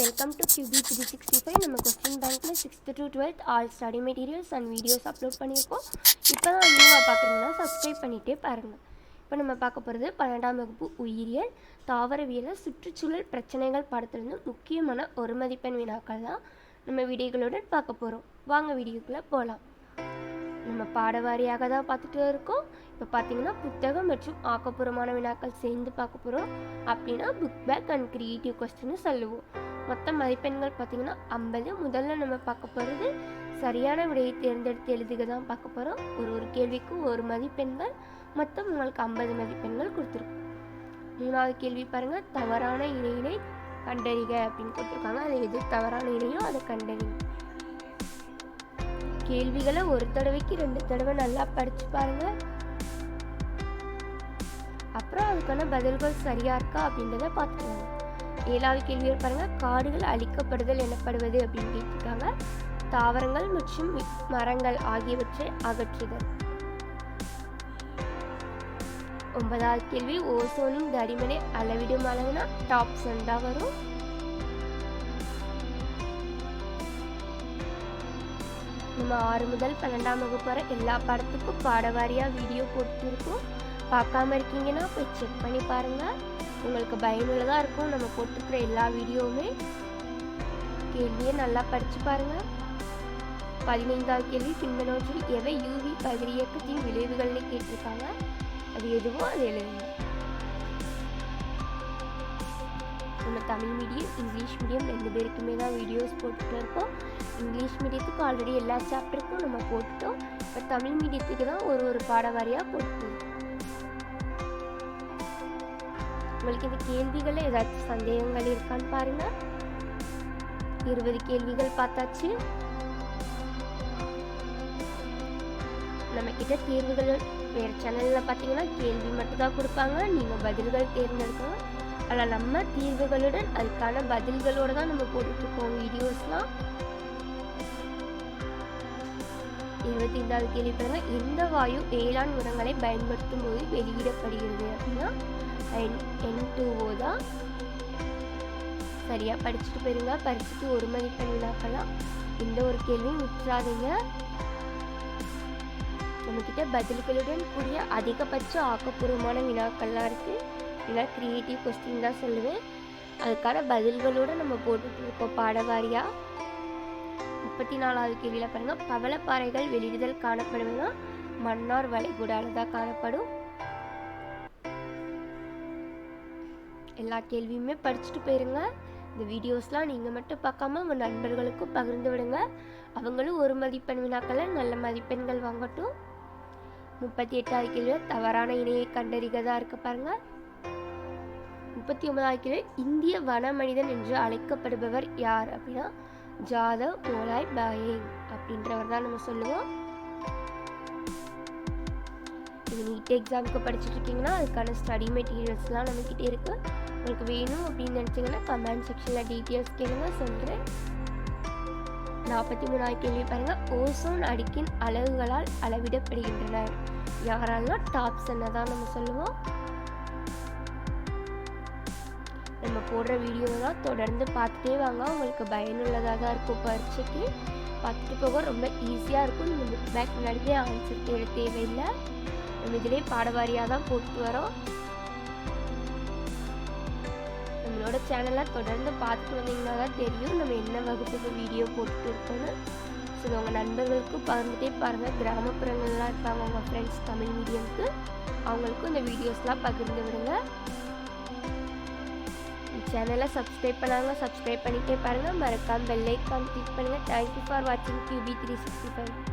Welcome to QB three sixty five நம்ம question பேங்க்கில் sixth to twelfth all study materials and videos upload பண்ணியிருக்கோம். இப்போ தான் நியூவாக பார்க்குறீங்கன்னா சப்ஸ்கிரைப் பண்ணிகிட்டே பாருங்கள் இப்போ நம்ம பார்க்க போகிறது பன்னெண்டாம் வகுப்பு உயிரியல். தாவரவியல் சுற்றுச்சூழல் பிரச்சனைகள் படத்துலேருந்து முக்கியமான ஒரு மதிப்பெண் வினாக்கள் தான் நம்ம வீடியோகளுடன் பார்க்க போகிறோம் வாங்க வீடியோக்குள்ளே போகலாம் நம்ம பாடவாரியாக தான் பார்த்துட்டு இருக்கோம். இப்போ பார்த்தீங்கன்னா புத்தகம் மற்றும் ஆக்கப்பூர்வமான வினாக்கள் சேர்ந்து பார்க்க போகிறோம் அப்படின்னா புக் பேக் அண்ட் க்ரியேட்டிவ் கொஸ்டின்னு சொல்லுவோம். மொத்த மதிப்பெண்கள் பார்த்தீங்கன்னா ஐம்பது. முதல்ல நம்ம பார்க்க போகிறது சரியான விடையை தேர்ந்தெடுத்து எழுதுக தான் பார்க்க போகிறோம் ஒரு ஒரு கேள்விக்கும் ஒரு மதிப்பெண்கள் மொத்தம் உங்களுக்கு ஐம்பது மதிப்பெண்கள் கொடுத்துருக்கோம். மூணாவது கேள்வி பாருங்கள் தவறான இணையினை கண்டறிக அப்படின்னு கொடுத்துருக்காங்க. அது எது? தவறான இணையோ அதை கண்டறிங்க. கேள்விகளை ஒரு தடவைக்கு ரெண்டு தடவை நல்லா படிச்சு பாருங்க. அப்புறம் அதுக்கான பதில்கள் சரியா இருக்கா அப்படின்றத பார்த்துக்கோங்க. ஏழாவது கேள்வி பாருங்க. காடுகள் அழிக்கப்படுதல் எனப்படுவது அப்படின்னு கேட்டிருக்காங்க. தாவரங்கள் மற்றும் மரங்கள் ஆகியவற்றை அகற்றுதல். ஒன்பதாவது கேள்வி. ஓசோனின் தடிமனை அளவிடும் அளவுனா டாப் தான் வரும். நம்ம ஆறு முதல் பன்னெண்டாம் வகுப்பு வரை எல்லா படத்துக்கும் பாடவாரியாக வீடியோ போட்டுருக்கோம். பார்க்காம இருக்கீங்கன்னா போய் செக் பண்ணி பாருங்கள் உங்களுக்கு பயனுள்ளதாக இருக்கும். நம்ம போட்டிருக்கிற எல்லா வீடியோவுமே. கேள்வியை நல்லா படித்து பாருங்கள் பதினைந்தாவது கேள்வி பின்பனோற்றில் எவை யூவி கதிரியக்கத்தின் விளைவுகள்னு கேட்டிருக்காங்க. அது எதுவோ அது எழுதுங்க. நம்ம தமிழ் மீடியம் இங்கிலீஷ் மீடியம் ரெண்டு பேருக்குமே தான் வீடியோஸ் போட்டுட்டு இருக்கோம். இங்கிலீஷ் மீடியத்துக்கு ஆல்ரெடி எல்லா சாப்டருக்கும் நம்ம போட்டுட்டோம். இப்போ தமிழ் மீடியத்துக்கு தான் ஒரு ஒரு பாடவாரியாக போட்டுருக்கோம் உங்களுக்கு இந்த கேள்விகளில் ஏதாச்சும் சந்தேகங்கள் இருக்கான்னு பாருங்க. இருபது கேள்விகள் பார்த்தாச்சு. நம்ம கிட்ட தேர்வுகள் வேறு சேனலில் பார்த்தீங்கன்னா கேள்வி மட்டும் தான் கொடுப்பாங்க. நீங்கள் பதில்கள் தேர்ந்தெடுக்கணும். ஆனால் நம்ம தீர்வுகளுடன் அதுக்கான பதில்களோடு தான் நம்ம போட்டுட்ருக்கோம் வீடியோஸ்லாம் இருபத்தி ஐந்தாவது கேள்வி பாருங்க. எந்த வாயு வேளாண் உரங்களை பயன்படுத்தும் போது வெளியிடப்படுகிறது அப்படின்னா என் டூஓ தான். சரியாக படிச்சுட்டு போயிருங்க. படிச்சுட்டு ஒரு மதிப்பெண் வினாக்கலாம் எந்த ஒரு கேள்வியும் விட்டுறாதீங்க. நம்மக்கிட்ட பதில்களுடன் கூடிய அதிகபட்ச ஆக்கப்பூர்வமான வினாக்கள்லாம் இருக்குது ஏன்னா க்ரியேட்டிவ் கொஸ்டின் தான் சொல்லுவேன். அதுக்கான பதில்களோடு நம்ம போட்டுட்டு இருக்கோம் பாடவாரியாக முப்பத்தி நாலாவது கேள்வியில் பாருங்கள் பவளப்பாறைகள் வெளியிடுதல் காணப்படுவதுனா மன்னார் வளைகுடால தான் காணப்படும். எல்லா கேள்வியுமே படிச்சுட்டு போயிருங்க. இந்த வீடியோஸ்லாம் நீங்கள் மட்டும் பார்க்காம உங்கள் நண்பர்களுக்கும் பகிர்ந்து விடுங்க. அவங்களும் ஒரு மதிப்பெண் வினாக்களை நல்ல மதிப்பெண்கள் வாங்கட்டும். முப்பத்தி எட்டாவது கேள்வி தவறான இணையை கண்டறிக தான் இருக்கு பாருங்க. முப்பத்தி ஒன்பதாவது கேள்வி இந்திய வன மனிதன் என்று அழைக்கப்படுபவர் யார் அப்படின்னா ஜாதவ் மோலாய் பாயிங் அப்படின்றவர் தான் நம்ம சொல்லுவோம். இது நீட் எக்ஸாமுக்கு படிச்சுட்டு இருக்கீங்கன்னா அதுக்கான ஸ்டடி மெட்டீரியல்ஸ்லாம் நம்மக்கிட்ட இருக்குது உங்களுக்கு வேணும் அப்படின்னு நினச்சிங்கன்னா கமெண்ட் செக்ஷனில் டீட்டெயில்ஸ் கேளுங்க சொல்கிறேன் நாற்பத்தி மூணாவது கேள்வி பாருங்கள் ஓசோன் அடுக்கின் அளவுகளால் அளவிடப்படுகின்றன. யாராலாம் டாப்ஸ் தான் நம்ம சொல்லுவோம். நம்ம போடுற வீடியோலாம் தொடர்ந்து பார்த்துட்டே வாங்க. உங்களுக்கு பயனுள்ளதாக தான் இருக்கும் பரீட்சைக்கு. பார்த்துட்டு போக ரொம்ப ஈஸியாக இருக்கும். நீங்கள் புக் பேக் முன்னாடியே ஆன்சர் தேட தேவையில்லை. நம்ம இதிலே பாடவாரியாக தான் போட்டு வரோம். நம்மளோட சேனலை தொடர்ந்து பார்த்துட்டு வந்தீங்கன்னா தான் தெரியும் நம்ம என்ன வகுப்புக்கு வீடியோ போட்டு இருக்கோன்னு ஸோ உங்கள் நண்பர்களுக்கு பகிர்ந்துட்டே பாருங்கள் கிராமப்புறங்கள்லாம் இருப்பாங்க உங்கள் ஃப்ரெண்ட்ஸ் தமிழ் மீடியம்க்கு அவங்களுக்கும் இந்த வீடியோஸ்லாம் பகிர்ந்து விடுங்க. சேனலை சப்ஸ்கிரைப் பண்ணாங்க சப்ஸ்கிரைப் பண்ணிகிட்டே பாருங்கள் மறக்காம பெல் ஐக்கான் கிளிக் பண்ணுங்கள் தேங்க்யூ ஃபார் வாட்சிங் கியூபி த்ரீ சிக்ஸ்டி ஃபைவ்